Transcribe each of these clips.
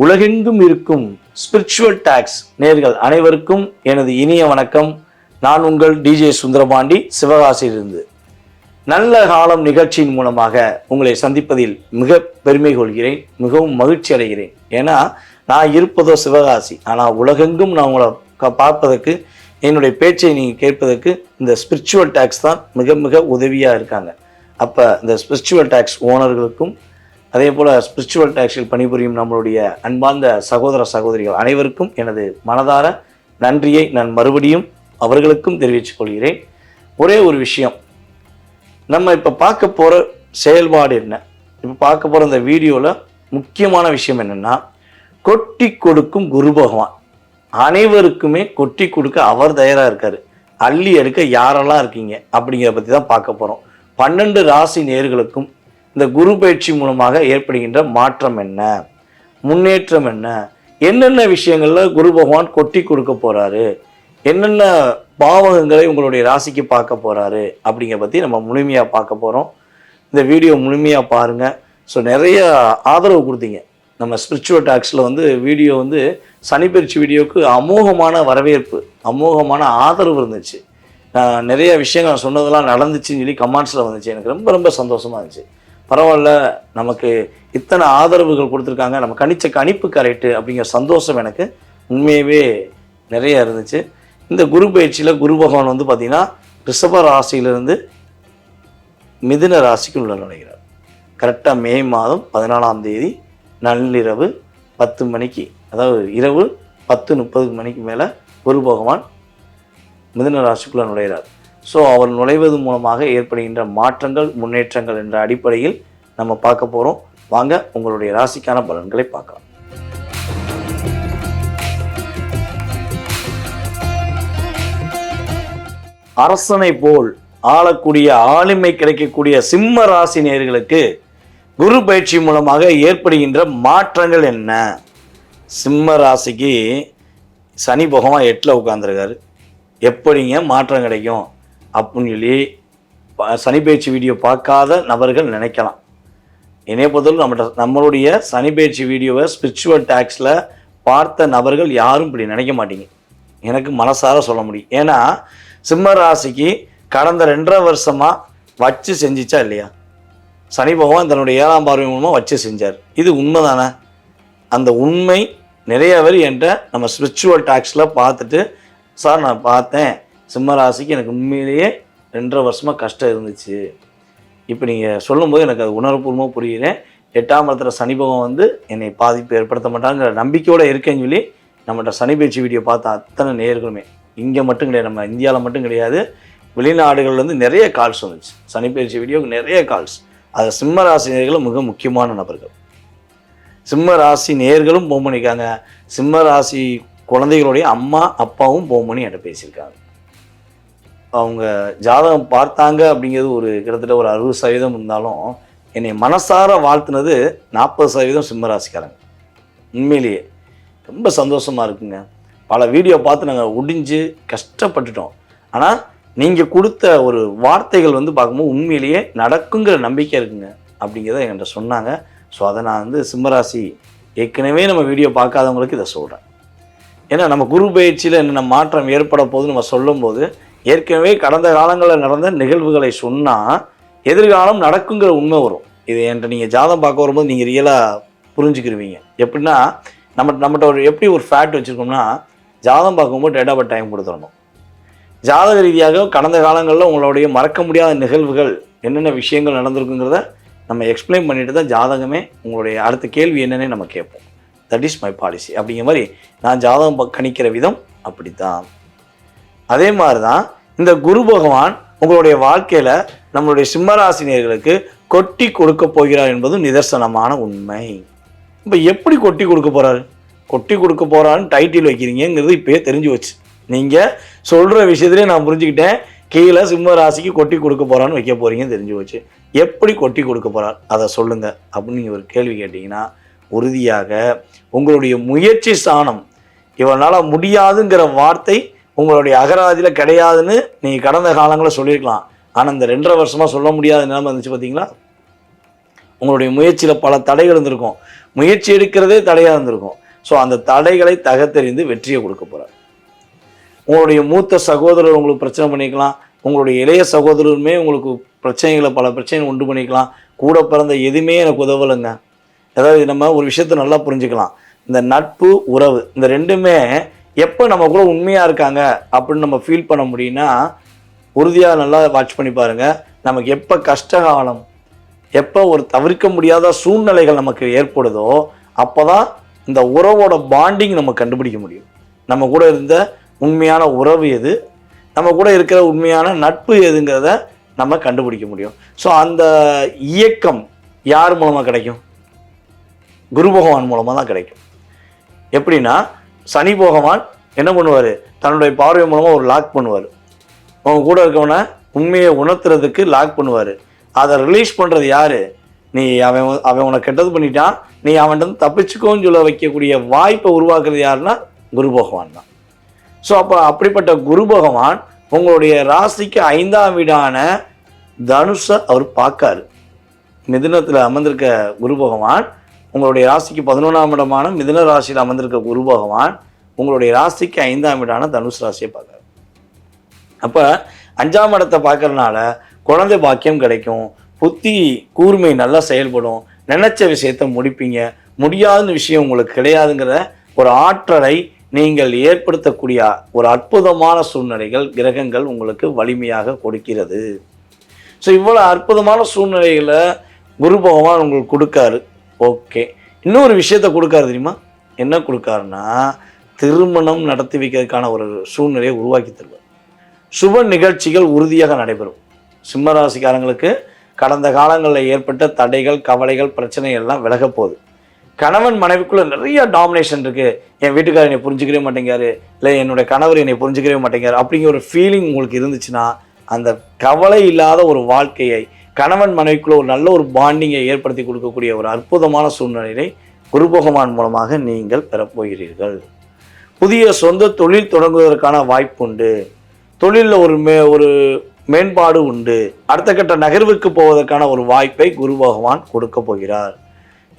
உலகெங்கும் இருக்கும் spiritual tax நேர்கள் அனைவருக்கும் எனது இனிய வணக்கம். நான் உங்கள் டிஜே சுந்தரபாண்டி சிவகாசியிலிருந்து. நல்ல காலம் நிகழ்ச்சியின் மூலமாக உங்களை சந்திப்பதில் மிக பெருமை கொள்கிறேன் மிகவும் மகிழ்ச்சி அடைகிறேன். ஏன்னா நான் இருப்பதோ சிவகாசி ஆனால் உலகெங்கும் நான் உங்களை க- பார்ப்பதற்கு என்னுடைய பேச்சை நீங்கள் கேட்பதற்கு இந்த ஸ்பிரிச்சுவல் டாக்ஸ் தான் மிக மிக உதவியாக இருக்காங்க. அப்போ இந்த ஸ்பிரிச்சுவல் டாக்ஸ் ஓனர்களுக்கும் அதே போல் ஸ்பிரிச்சுவல் டாக்ஸில் பணிபுரியும் நம்மளுடைய அன்பார்ந்த சகோதர சகோதரிகள் அனைவருக்கும் எனது மனதார நன்றியை நான் மறுபடியும் அவர்களுக்கும் தெரிவித்துக் கொள்கிறேன். ஒரே ஒரு விஷயம். நம்ம இப்போ பார்க்க போகிற செயல்பாடு என்ன? இப்போ பார்க்க போகிற இந்த வீடியோவில் முக்கியமான விஷயம் என்னென்னா கொட்டி கொடுக்கும் குரு பகவான். அனைவருக்குமே கொட்டி கொடுக்க அவர் தயாராக இருக்கார். அள்ளி எடுக்க யாரெல்லாம் இருக்கீங்க அப்படிங்கிறத பற்றி தான் பார்க்க போகிறோம் பன்னெண்டு ராசி நேர்களுக்கும் இந்த குரு பயிற்சி மூலமாக ஏற்படுகின்ற மாற்றம் என்ன? முன்னேற்றம் என்ன? என்னென்ன விஷயங்களில் குரு பகவான் கொட்டி கொடுக்க போகிறாரு என்னென்ன பாவகங்களை உங்களுடைய ராசிக்கு பார்க்க போகிறாரு அப்படிங்கிற பற்றி நம்ம முழுமையாக பார்க்க போகிறோம் இந்த வீடியோ முழுமையாக பாருங்கள் ஸோ நிறைய ஆதரவு கொடுத்தீங்க. நம்ம ஸ்பிரிச்சுவல் டாக்ஸில் வந்து வீடியோ வந்து சனிப்பயிற்சி வீடியோவுக்கு அமோகமான வரவேற்பு அமோகமான ஆதரவு இருந்துச்சு. நான் நிறைய விஷயங்கள் நான் சொன்னதெல்லாம் நடந்துச்சுன்னு சொல்லி கமெண்ட்ஸில் வந்துச்சு. எனக்கு ரொம்ப ரொம்ப சந்தோஷமாக இருந்துச்சு. பரவாயில்ல நமக்கு இத்தனை ஆதரவுகள் கொடுத்துருக்காங்க. நம்ம கணிச்ச கணிப்பு கரெக்டு அப்படிங்கிற சந்தோஷம் எனக்கு. உண்மையாகவே நிறைய இருந்துச்சு. இந்த குரு பயிற்சியில் குரு பகவான் வந்து பார்த்திங்கன்னா ரிஷப ராசியிலிருந்து மிதுன ராசிக்கு உள்ள நுழைகிறார். கரெக்டாக மே மாதம் பதினாலாம் தேதி நள்ளிரவு பத்து மணிக்கு அதாவது இரவு பத்து முப்பது மணிக்கு மேலே குரு பகவான் மிதுன ராசிக்குள்ளே நுழைகிறார். ஸோ அவர் நுழைவது மூலமாக ஏற்படுகின்ற மாற்றங்கள் முன்னேற்றங்கள் என்ற அடிப்படையில் நம்ம பார்க்க போகிறோம் வாங்க உங்களுடைய ராசிக்கான பலன்களை பார்க்கலாம். அரசனை போல் ஆளக்கூடிய ஆளுமை கிடைக்கக்கூடிய சிம்ம ராசி நேயர்களுக்கு குரு பயிற்சி மூலமாக ஏற்படுகின்ற மாற்றங்கள் என்ன? சிம்ம ராசிக்கு சனி பகவான் எட்டில் உட்காந்துருக்காரு எப்படிங்க மாற்றம் கிடைக்கும்? அப்படின்னு சொல்லி சனி பயிற்சி வீடியோ பார்க்காத நபர்கள் நினைக்கலாம். என்னைய பொறுத்தவரை நம்மகிட்ட நம்மளுடைய சனி பயிற்சி வீடியோவை ஸ்பிரிச்சுவல் டேக்ஸில் பார்த்த நபர்கள் யாரும் இப்படி நினைக்க மாட்டீங்க. எனக்கு மனசார சொல்ல முடியும். ஏன்னா சிம்ம ராசிக்கு கடந்த ரெண்டரை வருஷமாக வச்சு செஞ்சிச்சா இல்லையா? சனி பகவான் தன்னுடைய ஏழாம் பார்வை மூலமாக வச்சு செஞ்சார். இது உண்மை தானே அந்த உண்மை நிறைய பேர் என்கிட்ட நம்ம ஸ்பிரிச்சுவல் டாக்ஸில் பார்த்துட்டு சார் நான் பார்த்தேன். சிம்மராசிக்கு எனக்கு உண்மையிலேயே ரெண்டரை வருஷமாக கஷ்டம் இருந்துச்சு. இப்போ நீங்கள் சொல்லும்போது எனக்கு அது உணர்வுபூர்வமாக புரியுறேன் எட்டாம் இடத்துல சனி பகவான் வந்து என்னை பாதிப்பு ஏற்படுத்த மாட்டாங்கிற நம்பிக்கையோடு இருக்கேன்னு சொல்லி நம்மகிட்ட சனி பயிற்சி வீடியோ பார்த்த அத்தனை நேர்களுமே இங்கே மட்டும் கிடையாது நம்ம இந்தியாவில் மட்டும் கிடையாது. வெளிநாடுகள்லேருந்து நிறைய கால்ஸ் வந்துச்சு. சனி பயிற்சி வீடியோவுக்கு நிறைய கால்ஸ். அது சிம்ம ராசி நேர்களும் மிக முக்கியமான நபர்கள். சிம்ம ராசி நேர்களும் ஃபோன் பண்ணியிருக்காங்க சிம்ம ராசி குழந்தைகளுடைய அம்மா அப்பாவும் ஃபோன் பண்ணி என்கிட்ட பேசியிருக்காங்க. அவங்க ஜாதகம் பார்த்தாங்க அப்படிங்கிறது ஒரு கிட்டத்தட்ட ஒரு அறுபது சதவீதம் இருந்தாலும் என்னை மனசார வாழ்த்துனது நாற்பது சதவீதம் சிம்மராசிக்காரங்க. உண்மையிலேயே. ரொம்ப சந்தோஷமாக இருக்குங்க. பல வீடியோ பார்த்து நாங்கள் ஒடிஞ்சு கஷ்டப்பட்டுட்டோம். ஆனால் நீங்கள் கொடுத்த ஒரு வார்த்தைகள் வந்து பார்க்கும்போது உண்மையிலேயே நடக்குங்கிற நம்பிக்கை இருக்குங்க. அப்படிங்கிறத என்கிட்ட சொன்னாங்க. ஸோ அதை நான் வந்து சிம்மராசி ஏற்கனவே நம்ம வீடியோ பார்க்காதவங்களுக்கு இதை சொல்கிறேன் ஏன்னா நம்ம குரு பயிற்சியில் என்னென்ன மாற்றம் ஏற்பட போகுது நம்ம சொல்லும்போது ஏற்கனவே கடந்த காலங்களில் நடந்த நிகழ்வுகளை சொன்னால் எதிர்காலம் நடக்குங்கிற உண்மை வரும். இது என்கிட்ட நீங்கள் ஜாதம் பார்க்க வரும்போது நீங்கள் ரியலாக புரிஞ்சுக்கிருவீங்க. எப்படின்னா நம்ம நம்மகிட்ட ஒரு எப்படி ஒரு ஃபேக்ட் வச்சுருக்கோம்னா ஜாதம் பார்க்கும்போது டேட் ஆஃப் டைம் கொடுத்துடணும். ஜாதக ரீதியாக கடந்த காலங்களில் உங்களுடைய மறக்க முடியாத நிகழ்வுகள் என்னென்ன விஷயங்கள் நடந்திருக்குங்கிறத நம்ம எக்ஸ்பிளைன் பண்ணிட்டு தான் ஜாதகமே உங்களுடைய அடுத்த கேள்வி என்னன்னே நம்ம கேட்போம். தட் இஸ் மை பாலிசி அப்படிங்கிற மாதிரி நான் ஜாதகம் ப- கணிக்கிற விதம் அப்படி தான் அதே மாதிரி தான் இந்த குரு பகவான் உங்களுடைய வாழ்க்கையில் நம்மளுடைய சிம்மராசினியர்களுக்கு கொட்டி கொடுக்க போகிறார் என்பதும் நிதர்சனமான உண்மை. இப்போ எப்படி கொட்டி கொடுக்க போகிறாரு கொட்டி கொடுக்க போகிறான்னு டைட்டில் வைக்கிறீங்கிறது இப்போயே தெரிஞ்சு வச்சு நீங்கள் சொல்கிற விஷயத்திலே நான் புரிஞ்சுக்கிட்டேன். கீழே சிம்ம ராசிக்கு கொட்டி கொடுக்க போகிறான்னு வைக்க போகிறீங்கன்னு தெரிஞ்சு வச்சு எப்படி கொட்டி கொடுக்க போகிறார் அதை சொல்லுங்கள் அப்படின்னு நீங்கள் ஒரு கேள்வி கேட்டிங்கன்னா உறுதியாக உங்களுடைய முயற்சி ஸ்தானம் இவனால் முடியாதுங்கிற வார்த்தை உங்களுடைய அகராதியில் கிடையாதுன்னு நீங்கள் கடந்த காலங்களில் சொல்லியிருக்கலாம். ஆனால் இந்த ரெண்டரை வருஷமாக சொல்ல முடியாத நிலைமை இருந்துச்சு பார்த்தீங்களா உங்களுடைய முயற்சியில் பல தடைகள் இருந்திருக்கும். முயற்சி எடுக்கிறதே தடையாக இருந்திருக்கும். ஸோ அந்த தடைகளை தகத்தெறிந்து வெற்றியை கொடுக்க போகிறார் உங்களுடைய மூத்த சகோதரர் உங்களுக்கு பிரச்சனை பண்ணிக்கலாம். உங்களுடைய இளைய சகோதரருமே உங்களுக்கு பிரச்சனைகளை பல பிரச்சனைகள் உண்டு பண்ணிக்கலாம். கூட பிறந்த எதுவுமே எனக்கு உதவலைங்க. அதாவது நம்ம ஒரு விஷயத்தை நல்லா புரிஞ்சுக்கலாம். இந்த நட்பு உறவு இந்த ரெண்டுமே எப்போ நம்ம கூட உண்மையாக இருக்காங்க அப்படின்னு நம்ம ஃபீல் பண்ண முடியும்னா உறுதியாக நல்லா வாட்ச் பண்ணி பாருங்கள் நமக்கு எப்போ கஷ்டகாலம் எப்போ ஒரு தவிர்க்க முடியாத சூழ்நிலைகள் நமக்கு ஏற்படுதோ அப்போ தான் இந்த உறவோட பாண்டிங் நம்ம கண்டுபிடிக்க முடியும். நம்ம கூட இருந்த உண்மையான உறவு எது நம்ம கூட இருக்கிற உண்மையான நட்பு எதுங்கிறத நம்ம கண்டுபிடிக்க முடியும். ஸோ அந்த இயக்கம் யார் மூலமாக கிடைக்கும்? குரு பகவான் மூலமாக தான் கிடைக்கும். எப்படின்னா சனி போகவான் என்ன பண்ணுவார்? தன்னுடைய பார்வை மூலமாக ஒரு லாக் பண்ணுவார். அவங்க கூட இருக்கவனை உண்மையை உணர்த்துறதுக்கு லாக் பண்ணுவார். அதை ரிலீஸ் பண்ணுறது யாரு? நீ அவன் அவன் உனக்கு கெட்டது பண்ணிட்டான். நீ அவன்கிட்ட தப்பிச்சுக்கோன்னு சொல்ல வைக்கக்கூடிய வாய்ப்பை உருவாக்குறது யாருன்னா குரு பகவான் தான். ஸோ அப்போ அப்படிப்பட்ட குரு பகவான் உங்களுடைய ராசிக்கு ஐந்தாம் வீடான தனுஷை அவர் பார்க்காரு. மிதுனத்தில் அமர்ந்திருக்க குரு பகவான் உங்களுடைய ராசிக்கு பதினொன்றாம் இடமான மிதன ராசியில் அமர்ந்திருக்க குரு பகவான் உங்களுடைய ராசிக்கு ஐந்தாம் இடான தனுஷ் ராசியை பார்க்காரு அப்போ அஞ்சாம் இடத்தை பார்க்கறனால குழந்தை பாக்கியம் கிடைக்கும் புத்தி கூர்மை நல்லா செயல்படும் நினச்ச விஷயத்த முடிப்பீங்க முடியாத விஷயம் உங்களுக்கு கிடையாதுங்கிற ஒரு ஆற்றலை நீங்கள் ஏற்படுத்தக்கூடிய ஒரு அற்புதமான சூழ்நிலைகள் கிரகங்கள் உங்களுக்கு வலிமையாக கொடுக்கிறது. ஸோ இவ்வளோ அற்புதமான சூழ்நிலைகளை குரு பகவான் உங்களுக்கு கொடுக்காரு. ஓகே. இன்னொரு விஷயத்த கொடுக்காரு தெரியுமா? என்ன கொடுக்காருன்னா திருமணம் நடத்தி வைக்கிறதுக்கான ஒரு சூழ்நிலையை உருவாக்கி தருவார். சுப நிகழ்ச்சிகள் உறுதியாக நடைபெறும். சிம்மராசிக்காரங்களுக்கு கடந்த காலங்களில் ஏற்பட்ட தடைகள் கவலைகள் பிரச்சனை எல்லாம் விலகப்போகுது கணவன் மனைவிக்குள்ளே நிறைய டாமினேஷன் இருக்குது என் வீட்டுக்காரர் என்னை புரிஞ்சுக்கவே மாட்டேங்காரு இல்லை என்னுடைய கணவர் என்னை புரிஞ்சுக்கவே மாட்டேங்காரு அப்படிங்கிற ஒரு ஃபீலிங் உங்களுக்கு இருந்துச்சுன்னா அந்த கவலை இல்லாத ஒரு வாழ்க்கையை கணவன் மனைவிக்குள்ள ஒரு நல்ல ஒரு பாண்டிங்கை ஏற்படுத்தி கொடுக்கக்கூடிய ஒரு அற்புதமான சூழ்நிலையை குரு பகவான் மூலமாக நீங்கள் பெறப்போகிறீர்கள் புதிய சொந்த தொழில் தொடங்குவதற்கான வாய்ப்பு உண்டு. தொழிலில் ஒரு மே ஒரு மேம்பாடு உண்டு. அடுத்த கட்ட நகர்வுக்கு போவதற்கான ஒரு வாய்ப்பை குரு பகவான் கொடுக்க போகிறார்.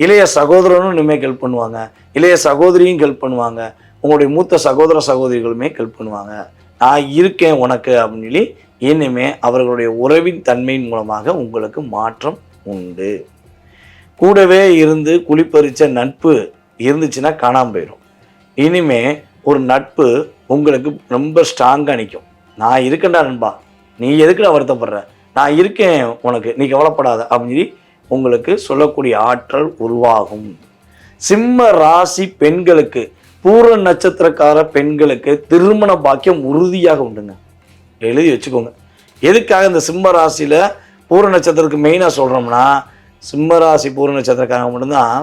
இளைய சகோதரனும் இனிமேல் ஹெல்ப் பண்ணுவாங்க. இளைய சகோதரியும் ஹெல்ப் பண்ணுவாங்க. உங்களுடைய மூத்த சகோதர சகோதரிகளுமே ஹெல்ப் பண்ணுவாங்க. நான் இருக்கேன் உனக்கு அப்படின்னு சொல்லி இனிமே அவர்களுடைய உறவின் தன்மையின் மூலமாக உங்களுக்கு மாற்றம் உண்டு. கூடவே இருந்து குளிப்பறிச்ச நட்பு இருந்துச்சுன்னா காணாம போயிடும் இனிமே ஒரு நட்பு உங்களுக்கு ரொம்ப ஸ்ட்ராங்காக நிற்கும் நான் இருக்கேன்டா நண்பா நீ எதுக்குடா வருத்தப்படுற? நான் இருக்கேன் உனக்கு நீ கவலைப்படாத அப்படின்னு சொல்லி உங்களுக்கு சொல்லக்கூடிய ஆற்றல் உருவாகும். சிம்ம ராசி பெண்களுக்கு பூர நட்சத்திரக்கார பெண்களுக்கு திருமண பாக்கியம் உறுதியாக உண்டுங்க. எழுதி வச்சுக்கோங்க. எதுக்காக இந்த சிம்ம ராசியில் பூர நட்சத்திரத்துக்கு மெயினாக சொல்கிறோம்னா சிம்ம ராசி பூர நட்சத்திரக்காரங்க மட்டும்தான்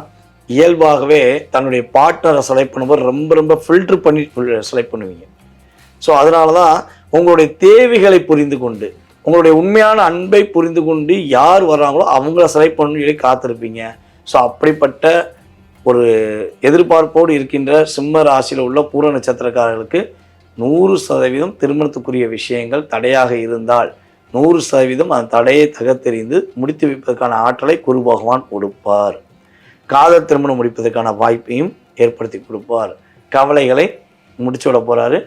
இயல்பாகவே தன்னுடைய பார்ட்னரை செலக்ட் பண்ணும்போது ரொம்ப ரொம்ப ஃபில்டர் பண்ணி செலக்ட் பண்ணுவீங்க. ஸோ அதனால தான் உங்களுடைய தேவைகளை புரிந்து கொண்டு உங்களுடைய உண்மையான அன்பை புரிந்து கொண்டு யார் வர்றாங்களோ அவங்கள செலக்ட் பண்ணி காத்திருப்பீங்க. ஸோ அப்படிப்பட்ட ஒரு எதிர்பார்ப்போடு இருக்கின்ற சிம்ம ராசியில் உள்ள பூர நட்சத்திரக்காரர்களுக்கு நூறு சதவீதம் திருமணத்துக்குரிய விஷயங்கள் தடையாக இருந்தால் நூறு சதவீதம் அந்த தடையை தகத்தெறிந்து முடித்து வைப்பதற்கான ஆற்றலை குரு பகவான் கொடுப்பார். காதல் திருமணம் முடிப்பதற்கான வாய்ப்பையும் ஏற்படுத்தி கொடுப்பார். கவலைகளை முடிச்சு விட போகிறாரு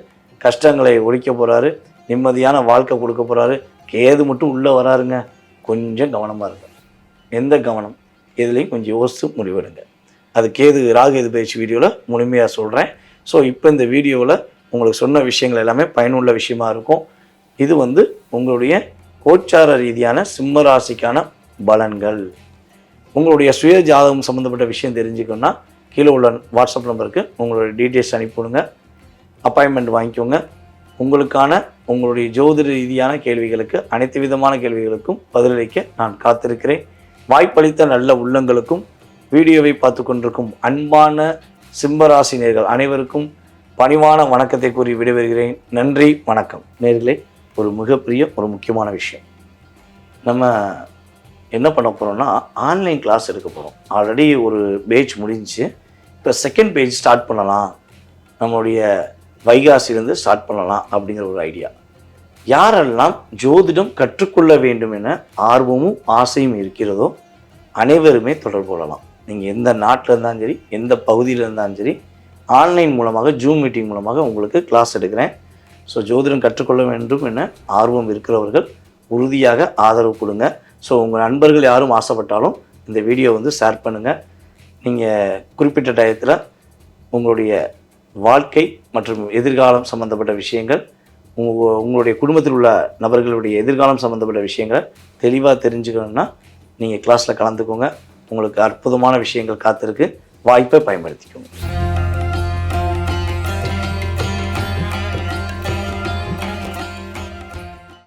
கஷ்டங்களை ஒழிக்க போகிறாரு நிம்மதியான வாழ்க்கை கொடுக்க போகிறாரு கேது மட்டும் உள்ளே வராருங்க. கொஞ்சம் கவனமாக இருங்க. எந்த கவனம்? எதுலேயும் கொஞ்சம் யோசித்து முடிவெடுங்க. அது கேது ராகு பயிற்சி வீடியோவில் முழுமையாக சொல்கிறேன் ஸோ இப்போ இந்த வீடியோவில் உங்களுக்கு சொன்ன விஷயங்கள் எல்லாமே பயனுள்ள விஷயமா இருக்கும். இது வந்து உங்களுடைய கோச்சார ரீதியான சிம்ம ராசிக்கான பலன்கள். உங்களுடைய சுய ஜாதகம் சம்மந்தப்பட்ட விஷயம் தெரிஞ்சுக்கணும்னா கீழே உள்ள வாட்ஸ்அப் நம்பருக்கு உங்களுடைய டீட்டெயில்ஸ் அனுப்பிவிடுங்க. அப்பாயின்மெண்ட் வாங்கிக்கோங்க. உங்களுக்கான உங்களுடைய ஜோதிட ரீதியான கேள்விகளுக்கு அனைத்து விதமான கேள்விகளுக்கும் பதிலளிக்க நான் காத்திருக்கிறேன். வாய்ப்பளித்த நல்ல உள்ளங்களுக்கும் வீடியோவை பார்த்து கொண்டிருக்கும் அன்பான சிம்மராசினியர்கள் அனைவருக்கும் பணிவான வணக்கத்தை கூறி விடைபெறுகிறேன். நன்றி வணக்கம். நேர்களே ஒரு மிகப்பெரிய ஒரு முக்கியமான விஷயம். நம்ம என்ன பண்ண போகிறோம்னா ஆன்லைன் கிளாஸ் எடுக்க போகிறோம் ஆல்ரெடி ஒரு பேஜ் முடிஞ்சு இப்போ செகண்ட் பேஜ் ஸ்டார்ட் பண்ணலாம். நம்மளுடைய வைகாசிலேருந்து ஸ்டார்ட் பண்ணலாம் அப்படிங்கிற ஒரு ஐடியா யாரெல்லாம் ஜோதிடம் கற்றுக்கொள்ள வேண்டும் என ஆர்வமும் ஆசையும் இருக்கிறதோ அனைவருமே தொடர்பு கொள்ளலாம். நீங்கள் எந்த நாட்டில் இருந்தாலும் சரி எந்த பகுதியில் இருந்தாலும் சரி ஆன்லைன் மூலமாக ஜூம் மீட்டிங் மூலமாக உங்களுக்கு கிளாஸ் எடுக்கிறேன். ஸோ ஜோதிடம் கற்றுக்கொள்ள வேண்டும் என ஆர்வம் இருக்கிறவர்கள் உறுதியாக ஆதரவு கொடுங்க. ஸோ உங்கள் நண்பர்கள் யாரும் ஆசைப்பட்டாலும் இந்த வீடியோ வந்து ஷேர் பண்ணுங்கள் நீங்கள் குறிப்பிட்ட டயத்தில் உங்களுடைய வாழ்க்கை மற்றும் எதிர்காலம் சம்பந்தப்பட்ட விஷயங்கள் உங்க- உங்களுடைய குடும்பத்தில் உள்ள நபர்களுடைய எதிர்காலம் சம்பந்தப்பட்ட விஷயங்களை தெளிவாக தெரிஞ்சுக்கணும்னா நீங்கள் கிளாஸில் கலந்துக்கோங்க. உங்களுக்கு அற்புதமான விஷயங்கள் காத்திருக்கு. வாய்ப்பை பயன்படுத்திக்கோங்க.